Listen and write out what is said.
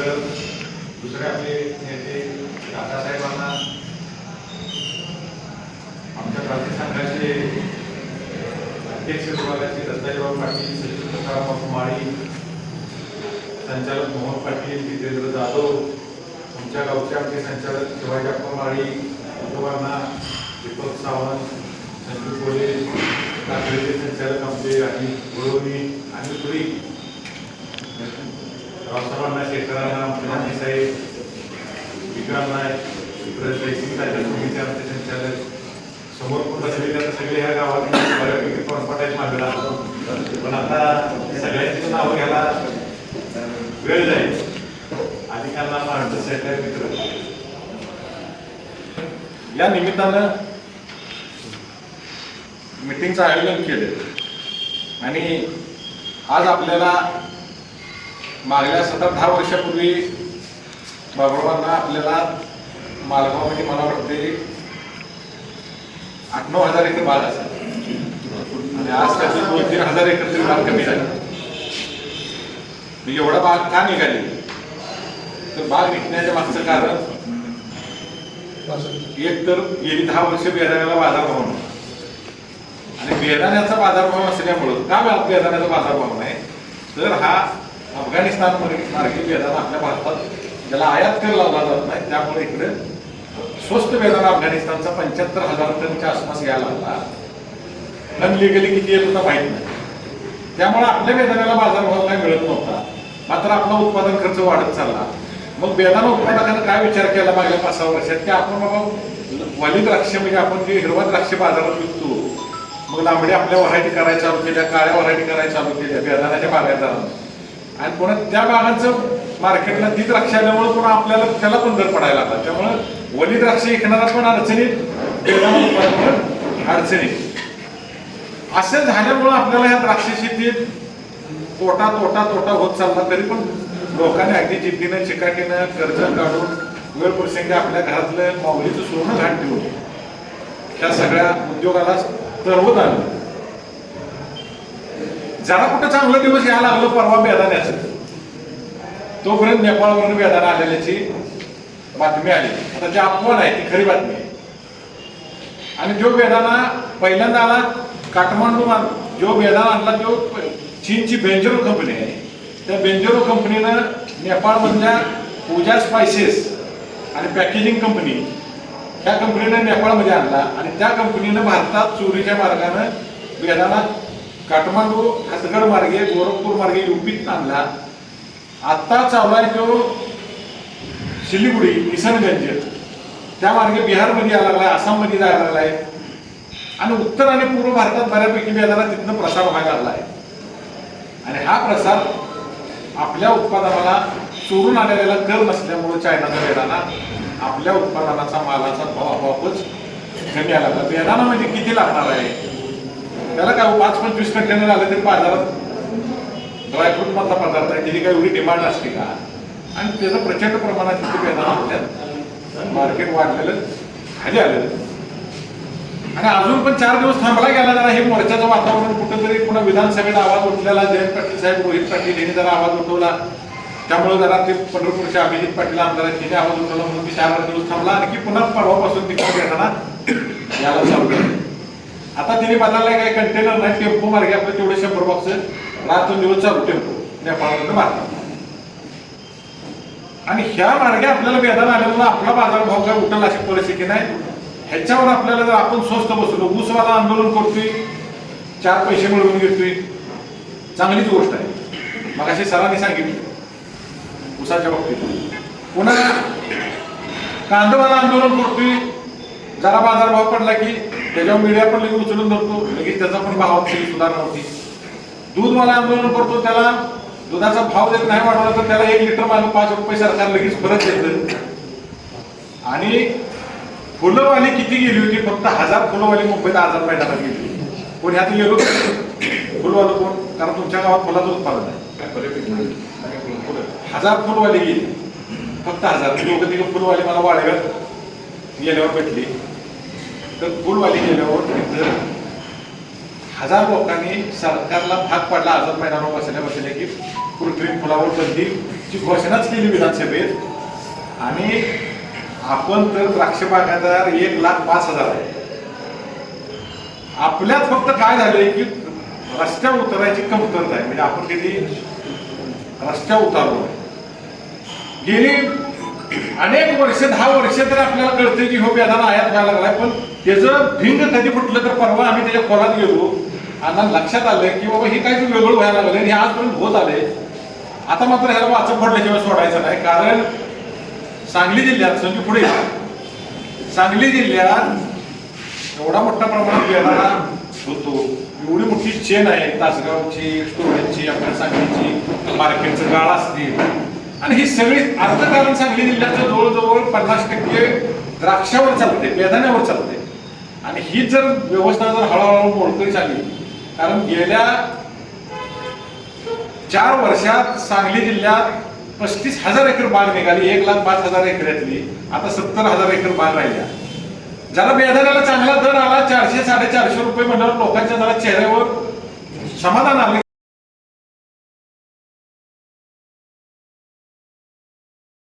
Sir दुसरे आपले नेते दादासाहेबांना आमच्या क्रांती संघाचे अध्यक्ष विभागाचे दत्ताजीराव पाटील सचिव तुकाराम माळी संचालक मोहन पाटील जितेंद्र जाधव तुमच्या गावचे आमचे संचालक शिवाजी अप्पा माळी उद्धवांना दीपक सावंत संजू कोले काकडे संचालक आमचे आणि गुळवणी आणि पुरी रावसाहेबांना शेतकऱ्यांना आमचे साहेब विक्रम नायक इकडे जयसिंग साहेब समितीचे आमचे संचालक समोर पण बसलेले आता सगळे ह्या गावात बऱ्यापैकी कॉन्फर्टाईज आहेत मागला. पण आता सगळ्यांची नावं घ्यायला वेळ जाईल. अधिकांना आमचं सहकार्य मित्र. या निमित्तानं मिटिंगचं आयोजन केलं. आणि आज आपल्याला मागल्या सतरा दहा वर्षापूर्वी बाबुरावांना आपल्याला मालगावमध्ये मला वाटते आठ नऊ हजार एकर बाग असेल. आणि आज त्याची दोन तीन हजार एकर तरी बाग कमी झाली. म्हणजे एवढा बाग का निघाली? तर बाग निघण्याच्या मागचं कारण एक तर गेली दहा वर्ष बेदाण्याला बाजारभाव नव्हता आणि बेदाण्याचा बाजारभाव असल्यामुळं का बेदाण्याचा बाजारभाव नाही? तर हा अफगाणिस्तान मार्गे बेदाना आपल्या भारतात ज्याला आयात कर लावला जात नाही त्यामुळे इकडे स्वस्त बेदाणा अफगाणिस्तानचा पंच्याहत्तर हजार टनच्या आसपास यायला लागला. अनलिगली किती येत होता माहीत नाही. त्यामुळे आपल्या बेदाण्याला बाजारभाव काही मिळत नव्हता. मात्र आपला उत्पादन खर्च वाढत चालला. मग बेदाणा उत्पादकानं काय विचार केला मागल्या पाच सहा वर्षात? की आपण बाबा वाली द्राक्ष म्हणजे आपण जे हिरवा द्राक्ष बाजारात विकतो मग लांबडी आपल्या व्हरायटी करायला चालू केल्या काळ्या व्हरायटी करायला चालू केल्या बेदाण्याच्या बागायतदारांना आणि पुन्हा त्या भागाचं मार्केटला ती द्राक्ष आल्यामुळे पुन्हा आपल्याला त्याला पण दर पडायला लागला. त्यामुळे वली द्राक्ष विकणारा पण अडचणीत अडचणीत. असं झाल्यामुळं आपल्याला ह्या द्राक्ष शेतीत तोटा तोटा तोटा होत चालला तरी पण लोकांनी अगदी जिद्दीनं चिकाटीनं कर्ज काढून वेळ प्रसंगी आपल्या घरातलं माऊलीचं सोनं घाट ठेवून ह्या सगळ्या उद्योगाला तरवत आलं जरा कुठं चांगलं दिवस यायला लागलं परवा बेदाण्याचं तोपर्यंत नेपाळवरून बेदाणा आलेल्याची बातमी आली. आता जी अपमान आहे ती खरी बातमी आहे. आणि जो बेदाना पहिल्यांदा आला काठमांडू जो बेदाना आणला तो चीनची बेंजरो कंपनी आहे. त्या बेंजरो कंपनीनं नेपाळमधल्या पूजा स्पायसेस आणि पॅकेजिंग कंपनी त्या कंपनीनं नेपाळमध्ये आणला. आणि त्या कंपनीनं भारतात चोरीच्या मार्गानं बेदाना काठमांडू हसगड मार्गे गोरखपूर मार्गे युपीत आणला. आत्ता चालू आहे तो शिलीगुडी किसनगंज त्या मार्गे बिहारमध्ये यायला लागलाय आसाममध्ये जायला लागलाय. आणि उत्तर आणि पूर्व भारतात बऱ्यापैकी बेदाना तिथनं प्रसार व्हायला लागला आहे आणि हा प्रसार आपल्या उत्पादनाला चोरून आलेला कर नसल्यामुळे चायनाचा बेदाना आपल्या उत्पादनाचा मालाचा भाव आपोआपच कमी आला. लागला बेदाना म्हणजे किती लागणार आहे? त्याला काय पाच पंचवीस कंटेनर आलं तरी बाजारात ड्रायफ्रूट मधला पदार्थ आहे त्याची काही एवढी डिमांड असते का? आणि त्याचं प्रचंड प्रमाणात तिथे बेदाना आपल्यात मार्केट वाढलेलं खाली आलेलं. आणि अजून पण चार दिवस थांबला गेला जरा हे मोर्चाचं वातावरण कुठंतरी पुन्हा विधानसभेत आवाज उठलेला जयंत पाटील साहेब रोहित पाटील यांनी जरा आवाज उठवला. त्यामुळे जरा ते पंढरपूरचे अभिजित पाटील आमदार तिने आवाज उठवला म्हणून मी चार दिवस थांबला. आणखी पुन्हा परवापासून तिकडे घेताना याला चालू आता तिने बदललाय काय कंटेनर नाही टेम्पो मार्गे आपलं तेवढे शंभर बॉक्स रात्र दिवस चालू टेम्पो. नेपाळमध्ये मारतात आणि ह्या मार्गे आपल्याला बेदाना आल्यामुळे आपला बाजारभाव काय उठल अशी परिस्थिती नाही. ह्याच्यावर आपल्याला जर आपण स्वस्त बसलो ऊसवाला आंदोलन करतोय चार पैसे मिळवून घेतोय. चांगलीच गोष्ट आहे. मग अशी सरांनी सांगितलं. ऊसाच्या बाबतीत. पुन्हा कांदवाला आंदोलन करतोय. जरा बाजारभाव पडला की त्याच्यावर मीडिया पण लगेच उचलून धरतो. लगेच त्याचा पण भाव सुधारणा होती. दूध मला आंदोलन करतो त्याला. दुधाचा भाव जर नाही वाढवला तर त्याला एक लिटर मागे पाच रुपये सरकार लगेच परत देतं. आणि फुलंवाली किती गेली होती? फक्त हजार फुलंवाली मुंबईत आजार मैदानात गेली कोण ह्यात गेलो? फुलवालं कोण? कारण तुमच्या गावात फुलाचं उत्पादन आहे. हजार फुलवाली गेली. फक्त हजार. लोक तिथे फुलवाली मला वाळव्यात गेल्यावर भेटली. तर फुलवाली गेल्यावर तिथं हजार लोकांनी सरकारला भाग पाडला. आझाद मैदानावर बसल्या बसल्या की कृत्रिम पुलावर बंदीची घोषणाच केली विधानसभेत. आणि आपण तर द्राक्ष बागायतदार एक लाख पाच हजार आहे. आपल्यात फक्त काय झालंय की रस्त्यावर उतरायची कमतरता आहे. म्हणजे आपण किती रस्त्यावर उतारलो. गेली अनेक वर्ष दहा वर्ष तर आपल्याला कळतंय की हो बेदाना आयात व्हायला लागलाय पण त्याचं भिंग कधी फुटलं तर परवा आम्ही त्याच्या खोलात गेलो. आणि लक्षात आलं की बाबा हे काय वेगळं व्हायला लागलं आणि हे आजपर्यंत होत आले आता मात्र ह्याला वाचक फोडल्याशिवाय सोडायचं नाही कारण सांगली जिल्ह्यात संजू पुढे. सांगली जिल्ह्यात एवढा मोठ्या प्रमाणात वेळा होतो. एवढी मोठी चेन आहे तासगावची स्टोरेजची आपल्या सांगलीची मार्केटचं गाळ असतील. आणि ही सगळी अर्थकारण सांगली जिल्ह्याचं जवळजवळ पन्नास टक्के द्राक्षावर चालते बेदाण्यावर चालते आणि ही जर व्यवस्था जर हळूहळू मोडकळी झाली कारण गेल्या चार वर्षात सांगली जिल्ह्यात पस्तीस हजार एकर बाग निघाली एक लाख पाच हजार एकरातली आता सत्तर हजार एकर बाग राहिल्या. ज्याला बेदाण्याला चांगला दर आला चारशे साडेचारशे रुपये म्हटल्यावर लोकांच्या जरा चेहऱ्यावर समाधान आले.